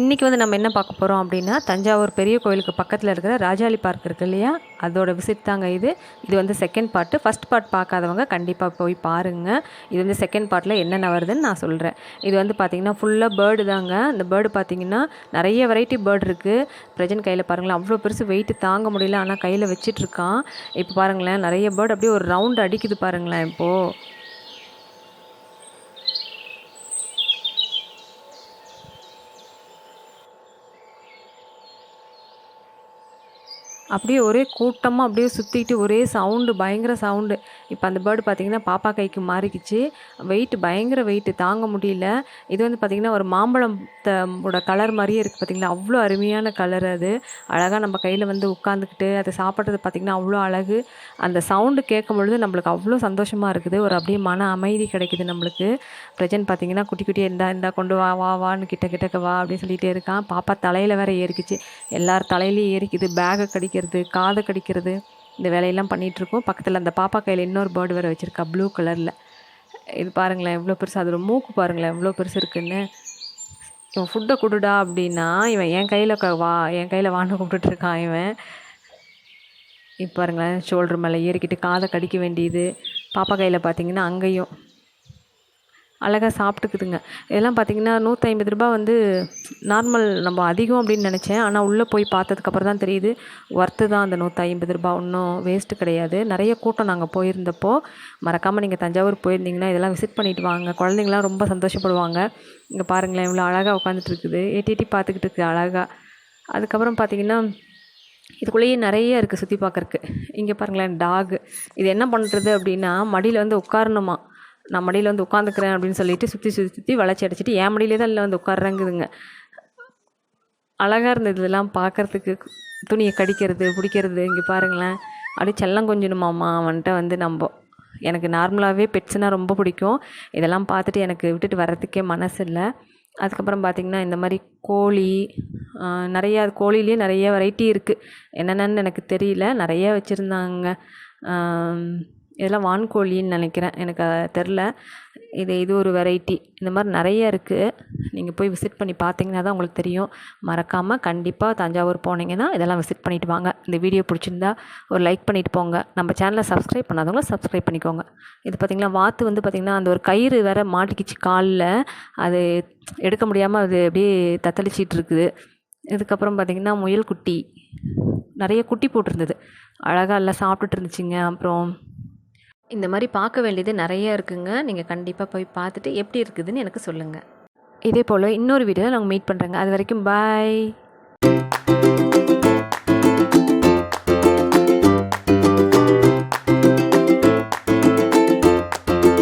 இன்றைக்கி வந்து நம்ம என்ன பார்க்க போகிறோம் அப்படின்னா தஞ்சாவூர் பெரிய கோயிலுக்கு பக்கத்தில் இருக்கிற ராஜாளி பார்க் இருக்கு இல்லையா? அதோட விசிட் தாங்க இது. இது வந்து செகண்ட் பார்ட்டு ஃபஸ்ட் பார்ட் பார்க்காதவங்க கண்டிப்பாக போய் பாருங்கள் இது வந்து செகண்ட் பார்ட்டில் என்னென்ன வருதுன்னு நான் சொல்கிறேன் இது வந்து பார்த்திங்கன்னா ஃபுல்லாக பேர்டு தாங்க. இந்த பேர்டு பார்த்திங்கன்னா நிறைய வெரைட்டி பேர்டு இருக்குது பிரஜன் கையில் பாருங்களேன் அவ்வளோ பெருசு வெயிட் தாங்க முடியல. ஆனால் கையில் வச்சிட்ருக்கான் இப்போ பாருங்களேன் நிறைய பேர்டு அப்படியே ஒரு ரவுண்டு அடிக்குது பாருங்களேன் இப்போது அப்படியே ஒரே கூட்டமாக அப்படியே சுற்றிக்கிட்டு ஒரே சவுண்டு பயங்கர சவுண்டு இப்போ அந்த பேர்டு பார்த்திங்கன்னா பாப்பா கைக்கு மாறிக்கிச்சு. வெயிட் பயங்கர வெயிட்டு தாங்க முடியல. இது வந்து பார்த்திங்கன்னா ஒரு மாம்பழம் கலர் மாதிரியே இருக்குது பார்த்திங்களா அவ்வளோ அருமையான கலர் அது. அழகாக நம்ம கையில் வந்து உட்காந்துக்கிட்டு அதை சாப்பிட்றது பார்த்திங்கன்னா அவ்வளோ அழகு. அந்த சவுண்டு கேட்கும் பொழுது நம்மளுக்கு அவ்வளோ சந்தோஷமாக இருக்குது. ஒரு அப்படியே மன அமைதி கிடைக்குது நம்மளுக்கு. பிரஜன் பார்த்திங்கன்னா குட்டி குட்டியாக இருந்தால் இருந்தால் கொண்டு வா வா வான்னு கிட்ட கிட்டக்க வா அப்படின்னு சொல்லிகிட்டே இருக்கான். பாப்பா தலையில் வேற ஏறிக்குச்சு. எல்லார் தலையிலையும் ஏறிக்குது பேகை கடிக்கிறது காதை கடிக்கிறது. இந்த வேலையெல்லாம் பண்ணிகிட்ருக்கோம் பக்கத்தில் அந்த பாப்பா கையில் இன்னொரு பேர்டு வேறு வச்சுருக்கா ப்ளூ கலரில் இது பாருங்களேன் எவ்வளோ பெருசு அதோட மூக்கு பாருங்களேன் எவ்வளோ பெருசு இருக்குன்னு. இவன் ஃபுட்டை கொடுடா அப்படின்னா இவன் என் கையில் வா என் கையில் வான்னு கூப்பிட்டுட்ருக்கான் இவன். இப்போ பாருங்களேன் ஷோல்டர் மேலே ஏறிக்கிட்டு காதை கடிக்க வேண்டியது. பாப்பா கையில் பார்த்தீங்கன்னா அங்கேயும். அழகாக சாப்பிட்டுக்குதுங்க. இதெல்லாம் பார்த்திங்கன்னா நூற்றி ஐம்பது ரூபா வந்து நார்மல் நம்ம அதிகம் அப்படின்னு நினச்சேன். ஆனால் உள்ளே போய் பார்த்ததுக்கப்புறம் தான் தெரியுது. ஒர்த்து தான் அந்த நூற்றி ஐம்பது ரூபா. ஒன்றும் வேஸ்ட்டு கிடையாது. நிறைய கூட்டம் நாங்கள் போயிருந்தப்போ மறக்காமல் நீங்கள் தஞ்சாவூர் போயிருந்தீங்கன்னா இதெல்லாம் விசிட் பண்ணிவிட்டு வாங்க. குழந்தைங்களாம் ரொம்ப சந்தோஷப்படுவாங்க. இங்கே பாருங்களேன் இவ்வளோ அழகாக உட்காந்துட்டு இருக்குது எட்டி எட்டி பார்த்துக்கிட்டு இருக்குது அழகாக அதுக்கப்புறம் பார்த்திங்கன்னா இதுக்குள்ளேயே நிறைய இருக்குது சுற்றி பார்க்குறக்கு இங்கே பாருங்களேன் டாகு இது என்ன பண்ணுறது அப்படின்னா மடியில் வந்து உட்காரணுமா? நான் மடியில் வந்து உட்காந்துக்கிறேன் அப்படின்னு சொல்லிட்டு சுற்றி சுற்றி சுற்றி வளர்ச்சி அடிச்சிட்டு என் மடியிலே தான் இல்லை வந்து உட்காடுறேங்குதுங்க அழகாக இருந்தது இதெல்லாம் பார்க்குறதுக்கு. துணியை கடிக்கிறது பிடிக்கிறது இங்கே பாருங்களேன். அப்படியே செல்லம் கொஞ்சணுமாம்மா அவன்கிட்ட வந்து நம்ம. எனக்கு நார்மலாகவே பெட்ஸ்னால் ரொம்ப பிடிக்கும். இதெல்லாம் பார்த்துட்டு எனக்கு விட்டுட்டு வர்றதுக்கே மனசு இல்லை அதுக்கப்புறம் பார்த்திங்கன்னா இந்த மாதிரி கோழி நிறையா கோழிலேயே நிறைய வெரைட்டி இருக்குது என்னென்னு எனக்கு தெரியல. நிறைய வச்சுருந்தாங்க. இதெல்லாம் வான்கோழின்னு நினைக்கிறேன். எனக்கு தெரில. இது இது ஒரு வெரைட்டி இந்த மாதிரி நிறைய இருக்குது நீங்கள் போய் விசிட் பண்ணி பார்த்தீங்கன்னா தான் உங்களுக்கு தெரியும். மறக்காமல் கண்டிப்பாக தஞ்சாவூர் போனீங்கன்னா இதெல்லாம் விசிட் பண்ணிவிட்டு வாங்க. இந்த வீடியோ பிடிச்சிருந்தா ஒரு லைக் பண்ணிவிட்டு போங்க. நம்ம சேனலை சப்ஸ்கிரைப் பண்ணாதவங்க சப்ஸ்கிரைப் பண்ணிக்கோங்க. இது பார்த்திங்கன்னா வாத்து வந்து பார்த்திங்கன்னா அந்த ஒரு கயிறு வேறு மாட்டிக்கிச்சு காலில். அது எடுக்க முடியாமல் அது அப்படியே தத்தளிச்சிட்டு இருக்குது. இதுக்கப்புறம் பார்த்திங்கன்னா முயல் குட்டி. நிறைய குட்டி போட்டிருந்தது. அழகாக எல்லாம் சாப்பிட்டுட்டு இருந்துச்சுங்க. அப்புறம் இந்த மாதிரி பார்க்க வேண்டியது நிறைய இருக்குங்க. நீங்கள் கண்டிப்பாக போய் பார்த்துட்டு எப்படி இருக்குதுன்னு எனக்கு சொல்லுங்கள் இதே போல் இன்னொரு வீடியோவில் நாங்கள் மீட் பண்ணுறேங்க அது வரைக்கும் பாய்